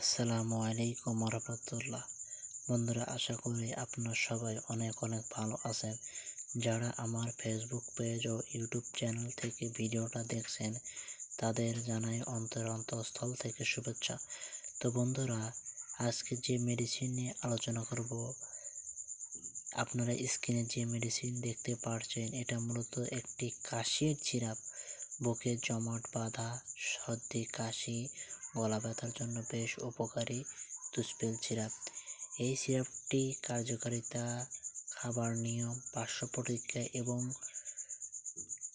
আসসালামু আলাইকুম রহমতুল্লাহ। বন্ধুরা, আশা করি আপনারা সবাই অনেক অনেক ভালো আছেন। যারা আমার ফেসবুক পেজ ও ইউটিউব চ্যানেল থেকে ভিডিওটা দেখছেন, তাদের জানাই অন্তর অন্তঃস্থল থেকে শুভেচ্ছা। তো বন্ধুরা, আজকে যে মেডিসিন নিয়ে আলোচনা করব, আপনারা স্ক্রিনে যে মেডিসিন দেখতে পারছেন, এটা মূলত একটি কাশির সিরাপ। বুকে জমাট বাঁধা সর্দি, কাশি গলা ব্যথার জন্য বেশ উপকারী তুসপেল সিরাপ। এই সিরাপটি কার্যকারিতা, খাবার নিয়ম, পার্শ্ব প্রতিক্রিয়া এবং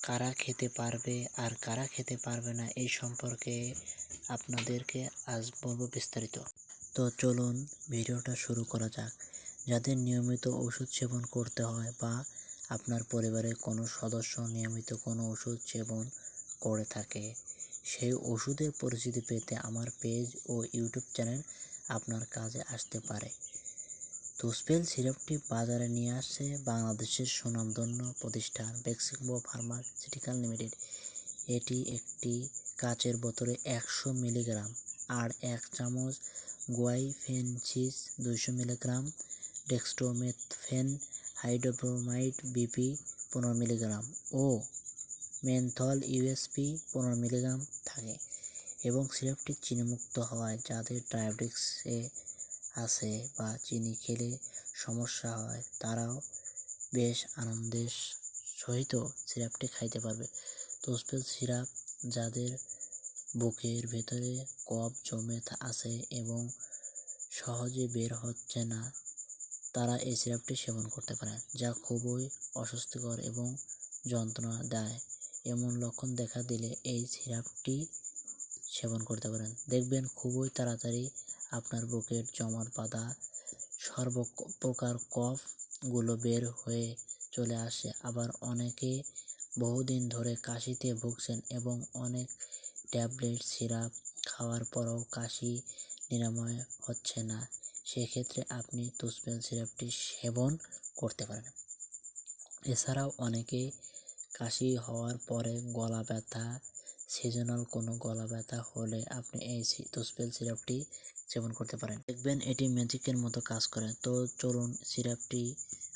কারা খেতে পারবে আর কারা খেতে পারবে না এই সম্পর্কে আপনাদেরকে আজ বলব বিস্তারিত। তো চলুন ভিডিওটা শুরু করা যাক। যাদের নিয়মিত ওষুধ সেবন করতে হয় বা আপনার পরিবারের কোনো সদস্য নিয়মিত কোনো ওষুধ সেবন করে থাকে সেই ওষুধের পরিচিতি পেতে আমার পেজ ও ইউটিউব চ্যানেল আপনার কাজে আসতে পারে। তুসপেল সিরাপটি বাজারে নিয়ে আসছে বাংলাদেশের সুনামধন্য প্রতিষ্ঠান বেক্সিকবো ফার্মাসিউটিক্যাল লিমিটেড। এটি একটি কাচের বোতলে একশো মিলিগ্রাম আর এক চামচ গুয়াইফেনসিস দুইশো মিলিগ্রাম ডেক্সট্রোমেথফেন হাইড্রোব্রোমাইড বিপি পনেরো মিলিগ্রাম ও মেনথল ইউএসপি পনেরো মিলিগ্রাম থাকে এবং সিরাপটি চিনিমুক্ত হওয়ায় যাদের ডায়াবেটিক্সে আছে বা চিনি খেলে সমস্যা হয়, তারাও বেশ আনন্দের সহিত সিরাপটি খাইতে পারবে। তোসপেল সিরাপ যাদের বুকের ভেতরে কফ জমে আছে এবং সহজে বের হচ্ছে না, তারা এই সিরাপটি সেবন করতে পারে, যা খুবই অস্বস্তিকর এবং যন্ত্রণা দেয়। এমন লক্ষণ দেখা দিলে এই সিরাপটি সেবন করতে পারেন। দেখবেন খুবই তাড়াতাড়ি আপনার বুকের জমাট বাঁধা সর্বপ্রকার কফগুলো বের হয়ে চলে আসে। আবার অনেকে বহুদিন ধরে কাশিতে ভুগছেন এবং অনেক ট্যাবলেট সিরাপ খাওয়ার পরও কাশি নিরাময় হচ্ছে না। সেক্ষেত্রে আপনি তুসপেল সিরাপটি সেবন করতে পারেন। এছাড়াও অনেকে কাশি হওয়ার পরে গলা ব্যথা সিজনাল কোনো গলা ব্যথা হলে আপনি এই তোসপেল সিরাপটি সেবন করতে পারেন। দেখবেন এটি ম্যাজিকের মতো কাজ করে। তো চলুন সিরাপটি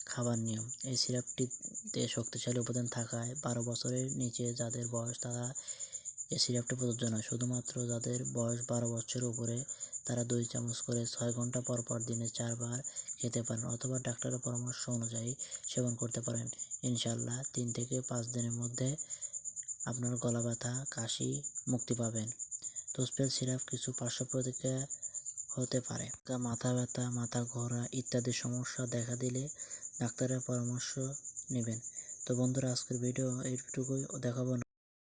খাবার নিয়ম। এই সিরাপটিতে শক্তিশালী উপাদান থাকায় বারো বছরের নিচে যাদের বয়স তারা এই সিরাপটি প্রযোজ্য নয়। শুধুমাত্র যাদের বয়স বারো বছরের উপরে, তারা দুই চামচ করে ছয় ঘণ্টা পর পর দিনে চারবার খেতে পারেন অথবা ডাক্তারের পরামর্শ অনুযায়ী সেবন করতে পারেন। ইনশাল্লাহ তিন থেকে পাঁচ দিনের মধ্যে আপনার গলা ব্যথা, কাশি মুক্তি পাবেন। তোসপেল সিরাপ কিছু পার্শ্ব প্রতিক্রিয়া হতে পারে। মাথা ব্যথা, মাথা ঘোরা ইত্যাদি সমস্যা দেখা দিলে ডাক্তারের পরামর্শ নেবেন। তো বন্ধুরা, আজকের ভিডিও এইটুকুই। দেখাবো